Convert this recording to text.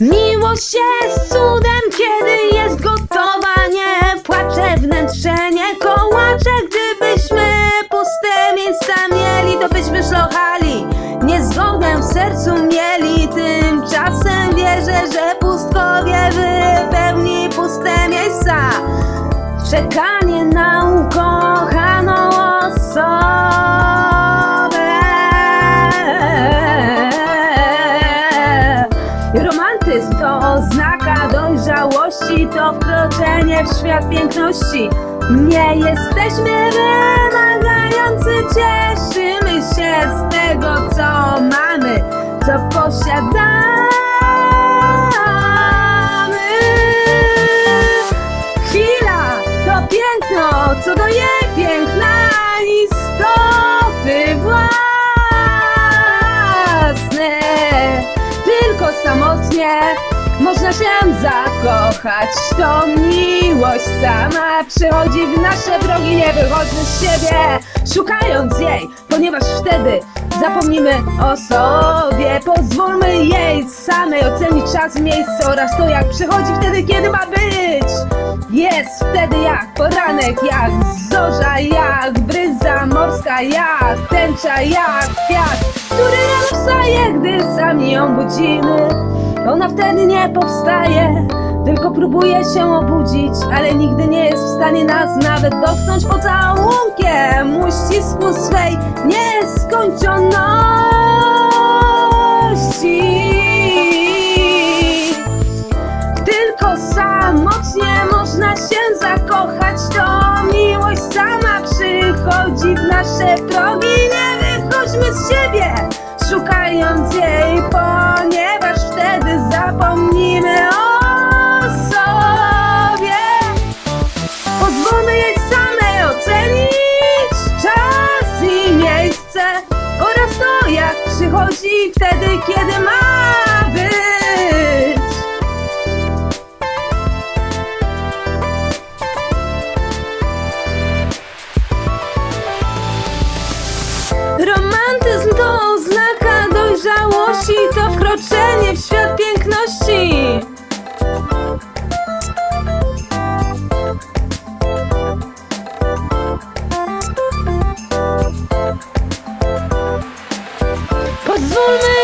się z cudem, kiedy jest gotowa. Nie płacze wnętrze, nie kołacze Gdybyśmy puste miejsca mieli To byśmy szlochali. Niezgodę w sercu mieli. Tymczasem wierzę, że pustkowie Wypełni puste miejsca. Czekanie na ukochaną osobę. To wkroczenie w świat piękności. Nie jesteśmy wymagający, cieszymy się z tego, co mamy, co posiadamy. Chwila to piękno, co daje piękna istoty własne. Tylko samotnie można się zakochać. To miłość sama przychodzi w nasze drogi, nie wychodzi z siebie, szukając jej, ponieważ wtedy zapomnimy o sobie. Pozwólmy jej samej ocenić czas miejsce oraz to, jak przychodzi wtedy, kiedy ma być. Jest wtedy jak poranek, jak zorza, jak bryza morska, jak tęcza, jak kwiat, który rano wstaje, gdy sami ją budzimy. Ona wtedy nie powstaje, tylko próbuje się obudzić, ale nigdy nie jest w stanie nas nawet dotknąć pocałunkiem uścisku swej nieskończoności. Tylko samotnie można się zakochać, to miłość sama przychodzi w nasze progi. Nie wychodźmy z siebie, szukając jej, ponieważ jak przychodzi wtedy, kiedy ma być. Romantyzm to oznaka dojrzałości, to wkroczenie. volver.